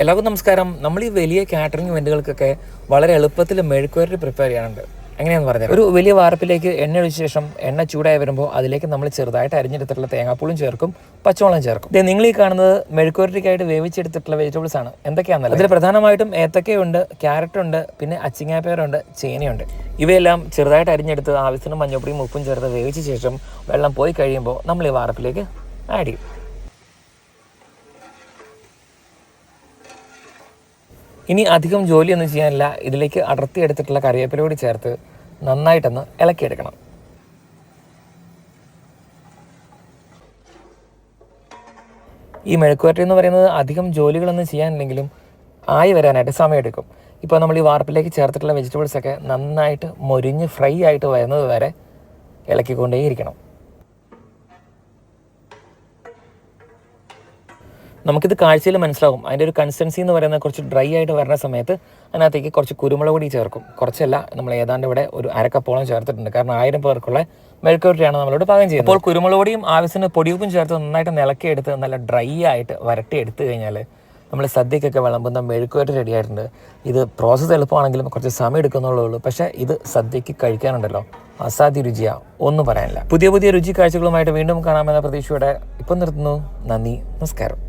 എല്ലാവർക്കും നമസ്കാരം. നമ്മൾ ഈ വലിയ കാറ്ററിംഗ് ഇവന്റുകൾക്കൊക്കെ വളരെ എളുപ്പത്തിൽ മെഴുക്കുവരട്ടി പ്രിപ്പയർ ചെയ്യാറുണ്ട്. എങ്ങനെയാണെന്ന് പറഞ്ഞാൽ ഒരു വലിയ വാർപ്പിലേക്ക് എണ്ണ ഒഴിച്ച ശേഷം എണ്ണ ചൂടായി വരുമ്പോൾ അതിലേക്ക് നമ്മൾ ചെറുതായിട്ട് അരിഞ്ഞെടുത്തിട്ടുള്ള തേങ്ങാപ്പൂളും ചേർക്കും പച്ചവെള്ളം ചേർക്കും. ദേ നിങ്ങൾ ഈ കാണുന്നത് മെഴുക്കുവരട്ടിക്കായിട്ട് വേവിച്ചെടുത്തിട്ടുള്ള വെജിറ്റബിൾസ് ആണ്. എന്തൊക്കെയാണെന്നല്ല? അതിൽ പ്രധാനമായിട്ടും ഏത്തക്കയുണ്ട് ക്യാരറ്റ് ഉണ്ട് പിന്നെ അച്ചിങ്ങാപ്പേരുണ്ട് ചേനയുണ്ട്. ഇവയെല്ലാം ചെറുതായിട്ട് അരിഞ്ഞെടുത്ത് ആവശ്യത്തിന് മഞ്ഞപ്പൊടിയും ഉപ്പും ചേർത്ത് വേവിച്ച ശേഷം വെള്ളം പോയി കഴിയുമ്പോൾ നമ്മൾ ഈ വാർപ്പിലേക്ക് ആഡ് ചെയ്യും. ഇനി അധികം ജോലിയൊന്നും ചെയ്യാനില്ല. ഇതിലേക്ക് അടർത്തി എടുത്തിട്ടുള്ള കറിവേപ്പില കൂടി ചേർത്ത് നന്നായിട്ടൊന്ന് ഇളക്കിയെടുക്കണം. ഈ മെഴുക്കുവരട്ടി എന്ന് പറയുന്നത് അധികം ജോലികളൊന്നും ചെയ്യാനില്ലെങ്കിലും ആയി വരാനായിട്ട് സമയമെടുക്കും. ഇപ്പോൾ നമ്മൾ ഈ വാർപ്പിലേക്ക് ചേർത്തിട്ടുള്ള വെജിറ്റബിൾസൊക്കെ നന്നായിട്ട് മൊരിഞ്ഞ് ഫ്രൈ ആയിട്ട് വരുന്നത് വരെ ഇളക്കിക്കൊണ്ടേയിരിക്കണം. നമുക്കിത് കാഴ്ചയിൽ മനസ്സിലാവും അതിന്റെ ഒരു കൺസിസ്റ്റൻസി എന്ന് പറയുന്നത് കുറച്ച് ഡ്രൈ ആയിട്ട് വരുന്ന സമയത്ത് അതിനകത്തേക്ക് കുറച്ച് കുരുമുളക് പൊടി ചേർക്കും. കുറച്ചല്ല നമ്മൾ ഏതാണ്ട് ഇവിടെ ഒരു അരക്കപ്പോളം ചേർത്തിട്ടുണ്ട്. കാരണം ആയിരം പേർക്കുള്ള മെഴുക്കുരുട്ടിയാണ് നമ്മളോട് പാകം ചെയ്യുന്നത്. അപ്പോൾ കുരുമുളക് പൊടിയും ആവശ്യത്തിന് പൊടിയുപ്പും ചേർത്ത് നന്നായിട്ട് നിലക്കിയെടുത്ത് നല്ല ഡ്രൈ ആയിട്ട് വരട്ടി എടുത്തു കഴിഞ്ഞാൽ നമ്മൾ സദ്യക്കൊക്കെ വിളമ്പുന്ന മെഴുക്കുവരട്ടി റെഡി ആയിട്ടുണ്ട്. ഇത് പ്രോസസ്സ് എളുപ്പമാണെങ്കിലും കുറച്ച് സമയം എടുക്കുന്നുള്ളൂ. ഉള്ളൂ പക്ഷേ ഇത് സദ്യക്ക് കഴിക്കാനുണ്ടല്ലോ. അസാധ്യ രുചിയാ. ഒന്നും പറയാനില്ല. പുതിയ പുതിയ രുചി കാഴ്ചകളുമായിട്ട് വീണ്ടും കാണാമെന്ന പ്രതീക്ഷയോടെ ഇപ്പം നിർത്തുന്നു. നന്ദി നമസ്കാരം.